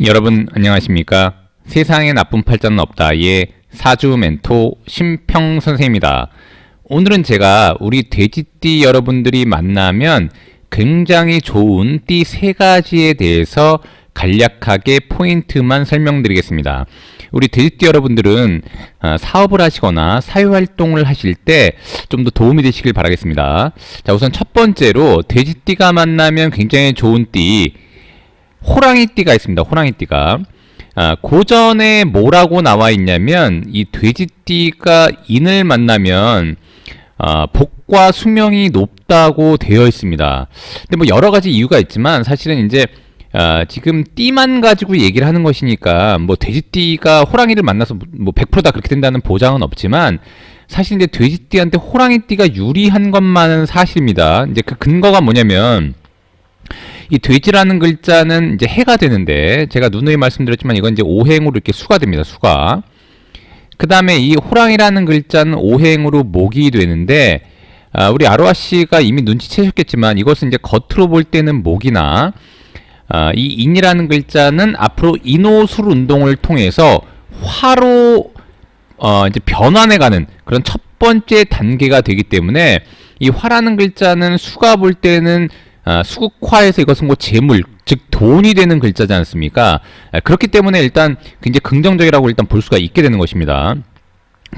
여러분 안녕하십니까? 세상에 나쁜 팔자는 없다의 사주 멘토 심평 선생입니다. 오늘은 제가 우리 돼지띠 여러분들이 만나면 굉장히 좋은 띠 세 가지에 대해서 간략하게 포인트만 설명드리겠습니다. 우리 돼지띠 여러분들은 어, 사업을 하시거나 사회활동을 하실 때 좀 더 도움이 되시길 바라겠습니다. 자, 우선 첫 번째로 돼지띠가 만나면 굉장히 좋은 띠 호랑이띠가 있습니다. 호랑이띠가. 아, 고전에 뭐라고 나와 있냐면 이 돼지띠가 인을 만나면 아, 복과 수명이 높다고 되어 있습니다. 근데 뭐 여러 가지 이유가 있지만 사실은 이제 아, 지금 띠만 가지고 얘기를 하는 것이니까 뭐 돼지띠가 호랑이를 만나서 뭐 100%다 그렇게 된다는 보장은 없지만 사실 이제 돼지띠한테 호랑이띠가 유리한 것만은 사실입니다. 이제 그 근거가 뭐냐면 이 돼지라는 글자는 이제 해가 되는데 제가 누누이 말씀드렸지만 이건 이제 오행으로 이렇게 수가 됩니다. 수가. 그 다음에 이 호랑이라는 글자는 오행으로 목이 되는데 아, 우리 아로아 씨가 이미 눈치채셨겠지만 이것은 이제 겉으로 볼 때는 목이나 아, 이 인이라는 글자는 앞으로 인호술 운동을 통해서 화로 어, 이제 변환해가는 그런 첫 번째 단계가 되기 때문에 이 화라는 글자는 수가 볼 때는 아, 수국화에서 이것은 뭐 재물, 즉 돈이 되는 글자지 않습니까? 아, 그렇기 때문에 일단 굉장히 긍정적이라고 일단 볼 수가 있게 되는 것입니다.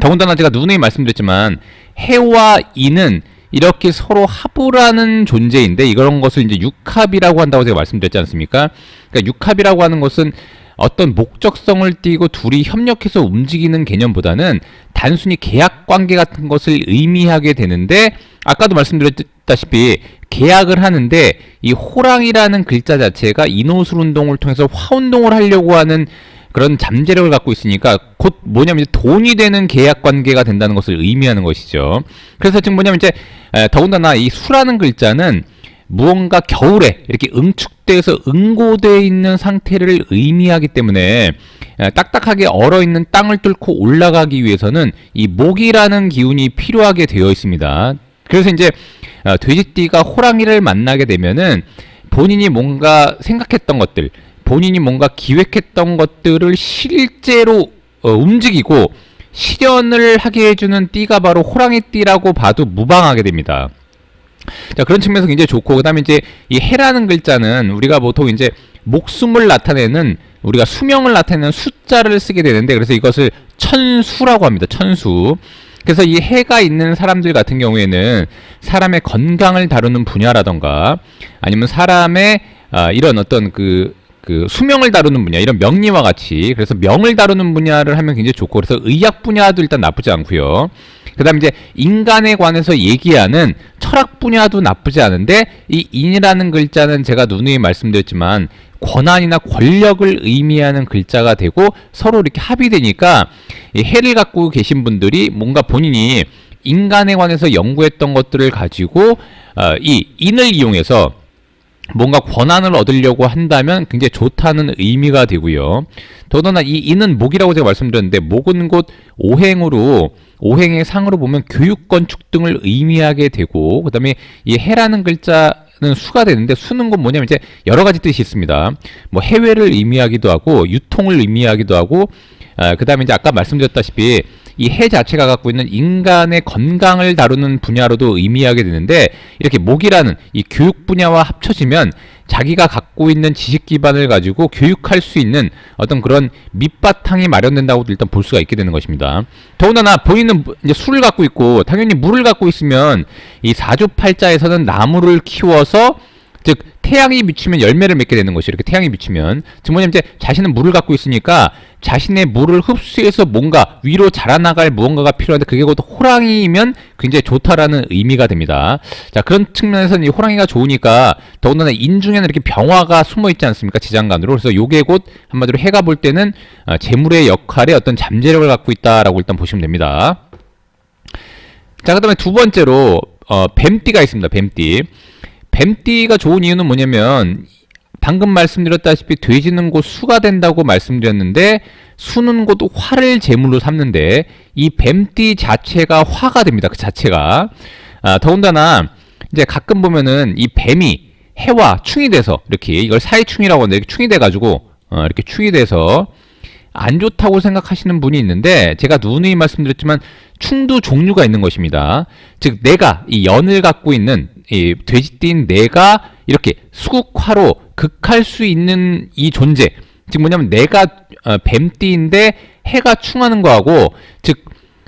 더군다나 제가 누누이 말씀드렸지만 해와 인은 이렇게 서로 합을 하는 존재인데 이런 것을 이제 육합이라고 한다고 제가 말씀드렸지 않습니까? 그러니까 육합이라고 하는 것은 어떤 목적성을 띠고 둘이 협력해서 움직이는 개념보다는 단순히 계약 관계 같은 것을 의미하게 되는데 아까도 말씀드렸다시피 계약을 하는데 이 호랑이라는 글자 자체가 인호술 운동을 통해서 화 운동을 하려고 하는 그런 잠재력을 갖고 있으니까 곧 뭐냐면 돈이 되는 계약 관계가 된다는 것을 의미하는 것이죠. 그래서 지금 뭐냐면 이제 에, 더군다나 이 수라는 글자는 무언가 겨울에 이렇게 응축돼서 응고되어 있는 상태를 의미하기 때문에 에, 딱딱하게 얼어 있는 땅을 뚫고 올라가기 위해서는 이 목이라는 기운이 필요하게 되어 있습니다. 그래서 이제 어, 돼지띠가 호랑이를 만나게 되면은 본인이 뭔가 생각했던 것들, 본인이 뭔가 기획했던 것들을 실제로 어, 움직이고 실현을 하게 해주는 띠가 바로 호랑이 띠라고 봐도 무방하게 됩니다. 자 그런 측면에서 굉장히 좋고 그 다음에 이제 이 해라는 글자는 우리가 보통 이제 목숨을 나타내는 우리가 수명을 나타내는 숫자를 쓰게 되는데 그래서 이것을 천수라고 합니다. 천수. 그래서 이 해가 있는 사람들 같은 경우에는 사람의 건강을 다루는 분야라던가 아니면 사람의 아, 이런 어떤 그, 그 수명을 다루는 분야 이런 명리와 같이 그래서 명을 다루는 분야를 하면 굉장히 좋고 그래서 의학 분야도 일단 나쁘지 않고요. 그다음 이제 인간에 관해서 얘기하는 철학 분야도 나쁘지 않은데 이 인이라는 글자는 제가 누누이 말씀드렸지만 권한이나 권력을 의미하는 글자가 되고 서로 이렇게 합의되니까 이 해를 갖고 계신 분들이 뭔가 본인이 인간에 관해서 연구했던 것들을 가지고 어, 이 인을 이용해서 뭔가 권한을 얻으려고 한다면 굉장히 좋다는 의미가 되고요. 더더나 이 인은 목이라고 제가 말씀드렸는데 목은 곧 오행으로 오행의 상으로 보면 교육 건축 등을 의미하게 되고 그다음에 이 해라는 글자 는 수가 되는데 수는 건 뭐냐면 이제 여러 가지 뜻이 있습니다. 뭐 해외를 의미하기도 하고 유통을 의미하기도 하고 아, 그다음에 이제 아까 말씀드렸다시피 이 해 자체가 갖고 있는 인간의 건강을 다루는 분야로도 의미하게 되는데 이렇게 목이라는 이 교육 분야와 합쳐지면 자기가 갖고 있는 지식 기반을 가지고 교육할 수 있는 어떤 그런 밑바탕이 마련된다고도 일단 볼 수가 있게 되는 것입니다. 더군다나 본인은 이제 술을 갖고 있고 당연히 물을 갖고 있으면 이 사주팔자에서는 나무를 키워서 즉 태양이 비추면 열매를 맺게 되는 것이 이렇게 태양이 비추면 즉 뭐냐면 이제 자신은 물을 갖고 있으니까 자신의 물을 흡수해서 뭔가 위로 자라나갈 무언가가 필요한데 그게 곧 호랑이면 굉장히 좋다라는 의미가 됩니다. 자 그런 측면에서는 이 호랑이가 좋으니까 더군다나 인 중에는 이렇게 병화가 숨어 있지 않습니까 지장간으로 그래서 요게 곧 한마디로 해가 볼 때는 어, 재물의 역할에 어떤 잠재력을 갖고 있다라고 일단 보시면 됩니다. 자 그다음에 두 번째로 어, 뱀띠가 있습니다. 뱀띠. 뱀띠가 좋은 이유는 뭐냐면 방금 말씀드렸다시피 돼지는 곧 수가 된다고 말씀드렸는데 수는 곧 화를 제물로 삼는데 이 뱀띠 자체가 화가 됩니다. 그 자체가 아, 더군다나 이제 가끔 보면은 이 뱀이 해와 충이 돼서 이렇게 이걸 사이충이라고 하는데 충이 돼가지고 어, 이렇게 축이 돼서 안 좋다고 생각하시는 분이 있는데 제가 누누이 말씀드렸지만 충도 종류가 있는 것입니다. 즉 내가 이 연을 갖고 있는 이 돼지띠인 내가 이렇게 수국화로 극할 수 있는 이 존재 즉 뭐냐면 내가 어, 뱀띠인데 해가 충하는 거하고 즉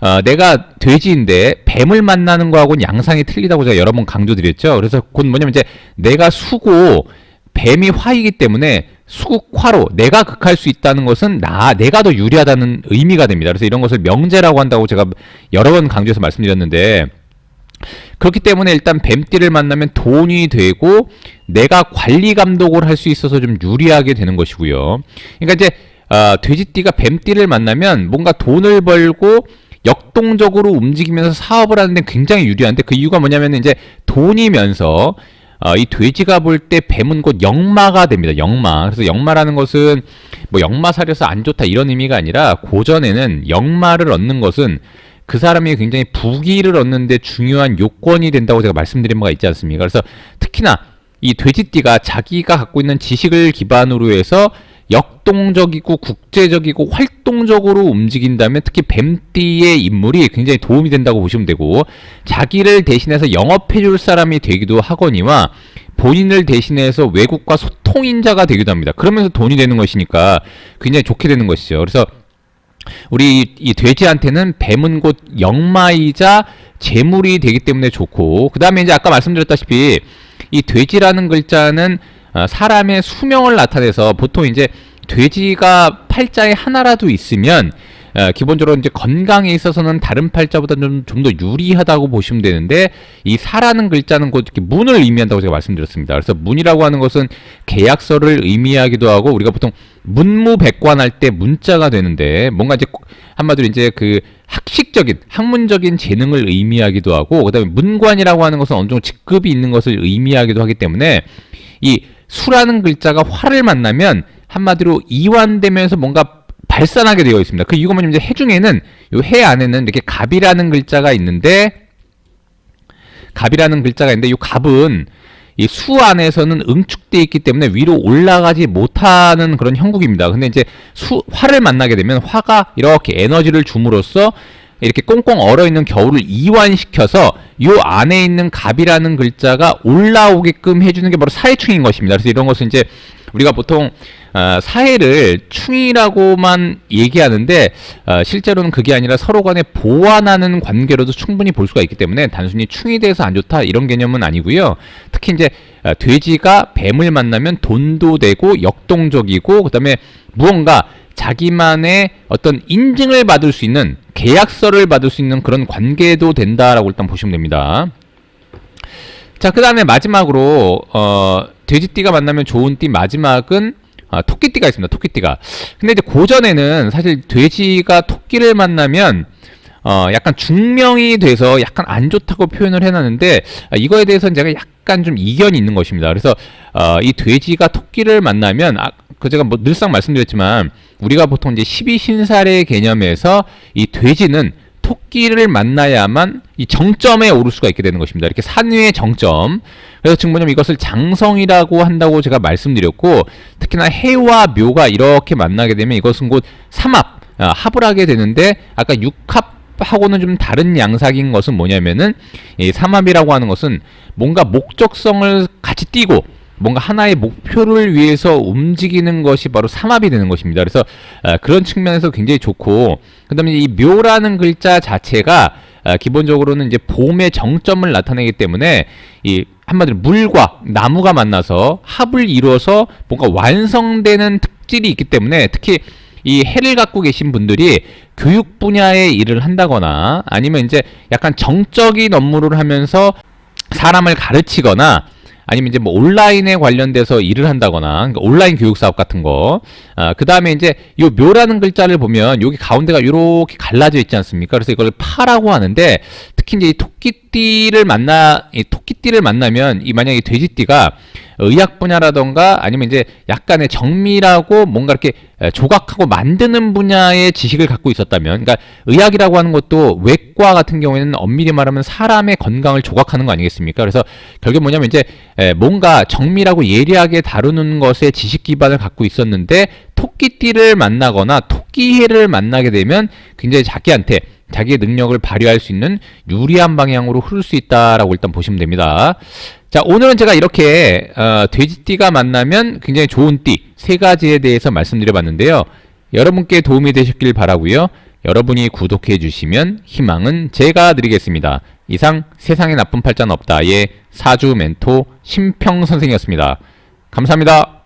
어, 내가 돼지인데 뱀을 만나는 거하고는 양상이 틀리다고 제가 여러 번 강조드렸죠. 그래서 곧 뭐냐면 이제 내가 수고 뱀이 화이기 때문에 수국화로 내가 극할 수 있다는 것은 나 내가 더 유리하다는 의미가 됩니다. 그래서 이런 것을 명제라고 한다고 제가 여러 번 강조해서 말씀드렸는데 그렇기 때문에 일단 뱀띠를 만나면 돈이 되고 내가 관리 감독을 할 수 있어서 좀 유리하게 되는 것이고요. 그러니까 이제 어, 돼지띠가 뱀띠를 만나면 뭔가 돈을 벌고 역동적으로 움직이면서 사업을 하는데 굉장히 유리한데 그 이유가 뭐냐면 이제 돈이면서 어, 이 돼지가 볼 때 뱀은 곧 역마가 됩니다. 역마. 그래서 역마라는 것은 뭐 역마 사려서 안 좋다 이런 의미가 아니라 고전에는 역마를 얻는 것은 그 사람이 굉장히 부귀를 얻는데 중요한 요건이 된다고 제가 말씀드린 바가 있지 않습니까? 그래서 특히나 이 돼지띠가 자기가 갖고 있는 지식을 기반으로 해서 역동적이고 국제적이고 활동적으로 움직인다면 특히 뱀띠의 인물이 굉장히 도움이 된다고 보시면 되고 자기를 대신해서 영업해 줄 사람이 되기도 하거니와 본인을 대신해서 외국과 소통인자가 되기도 합니다. 그러면서 돈이 되는 것이니까 굉장히 좋게 되는 것이죠. 그래서 우리 이 돼지한테는 뱀은 곧 역마이자 재물이 되기 때문에 좋고 그 다음에 이제 아까 말씀드렸다시피 이 돼지라는 글자는 어, 사람의 수명을 나타내서 보통 이제 돼지가 팔자에 하나라도 있으면 어, 기본적으로 이제 건강에 있어서는 다른 팔자보다 좀 좀 더 유리하다고 보시면 되는데 이 사라는 글자는 곧 이렇게 문을 의미한다고 제가 말씀드렸습니다. 그래서 문이라고 하는 것은 계약서를 의미하기도 하고 우리가 보통 문무백관할 때 문자가 되는데 뭔가 이제 한마디로 이제 그 학식적인 학문적인 재능을 의미하기도 하고 그다음에 문관이라고 하는 것은 어느 정도 직급이 있는 것을 의미하기도 하기 때문에 이 수라는 글자가 화를 만나면 한마디로 이완되면서 뭔가 발산하게 되어 있습니다. 그 이유가 뭐냐면 해 중에는 이해 안에는 이렇게 갑이라는 글자가 있는데 갑이라는 글자가 있는데 이 갑은 이 수 안에서는 응축돼 있기 때문에 위로 올라가지 못하는 그런 형국입니다. 근데 이제 수 화를 만나게 되면 화가 이렇게 에너지를 줌으로써 이렇게 꽁꽁 얼어 있는 겨울을 이완시켜서 요 안에 있는 갑이라는 글자가 올라오게끔 해주는 게 바로 사회충인 것입니다. 그래서 이런 것은 이제 우리가 보통 어, 사회를 충이라고만 얘기하는데 어, 실제로는 그게 아니라 서로 간에 보완하는 관계로도 충분히 볼 수가 있기 때문에 단순히 충이 돼서 안 좋다 이런 개념은 아니고요. 특히 이제 어, 돼지가 뱀을 만나면 돈도 되고 역동적이고 그다음에 무언가 자기만의 어떤 인증을 받을 수 있는 계약서를 받을 수 있는 그런 관계도 된다라고 일단 보시면 됩니다. 자, 그 다음에 마지막으로, 어, 돼지띠가 만나면 좋은 띠 마지막은 아, 토끼띠가 있습니다. 토끼띠가. 근데 이제 고전에는 사실 돼지가 토끼를 만나면 어, 약간 중명이 돼서 약간 안 좋다고 표현을 해놨는데 아, 이거에 대해서는 제가 약간 좀 이견이 있는 것입니다. 그래서 어, 이 돼지가 토끼를 만나면 아, 그 제가 뭐 늘상 말씀드렸지만 우리가 보통 이제 12신살의 개념에서 이 돼지는 토끼를 만나야만 이 정점에 오를 수가 있게 되는 것입니다. 이렇게 산 위의 정점. 그래서 뭐냐면 이것을 장성이라고 한다고 제가 말씀드렸고 특히나 해와 묘가 이렇게 만나게 되면 이것은 곧 삼합, 아, 합을 하게 되는데 아까 육합 하고는 좀 다른 양상인 것은 뭐냐면은 이 삼합이라고 하는 것은 뭔가 목적성을 같이 띄고 뭔가 하나의 목표를 위해서 움직이는 것이 바로 삼합이 되는 것입니다. 그래서 아, 그런 측면에서 굉장히 좋고 그다음에 이 묘라는 글자 자체가 아, 기본적으로는 이제 봄의 정점을 나타내기 때문에 이 한마디로 물과 나무가 만나서 합을 이루어서 뭔가 완성되는 특질이 있기 때문에 특히 이 해를 갖고 계신 분들이 교육 분야의 일을 한다거나 아니면 이제 약간 정적인 업무를 하면서 사람을 가르치거나 아니면 이제 뭐 온라인에 관련돼서 일을 한다거나 그러니까 온라인 교육 사업 같은 거. 아, 그다음에 이제 요 묘라는 글자를 보면 여기 가운데가 이렇게 갈라져 있지 않습니까? 그래서 이걸 파라고 하는데 특히 이제 이 토끼 토끼띠를 만나 이 토끼띠를 만나면 이 만약에 돼지띠가 의학 분야라던가 아니면 이제 약간의 정밀하고 뭔가 이렇게 에, 조각하고 만드는 분야의 지식을 갖고 있었다면 그러니까 의학이라고 하는 것도 외과 같은 경우에는 엄밀히 말하면 사람의 건강을 조각하는 거 아니겠습니까? 그래서 결국 뭐냐면 이제 에, 뭔가 정밀하고 예리하게 다루는 것에 지식 기반을 갖고 있었는데 토끼띠를 만나거나 토끼해를 만나게 되면 굉장히 자기한테 자기의 능력을 발휘할 수 있는 유리한 방향으로 흐를 수 있다라고 일단 보시면 됩니다. 자, 오늘은 제가 이렇게 어, 돼지띠가 만나면 굉장히 좋은 띠 세 가지에 대해서 말씀드려 봤는데요. 여러분께 도움이 되셨길 바라고요. 여러분이 구독해 주시면 희망은 제가 드리겠습니다. 이상 세상에 나쁜 팔자는 없다의 사주 멘토 심평 선생이었습니다. 감사합니다.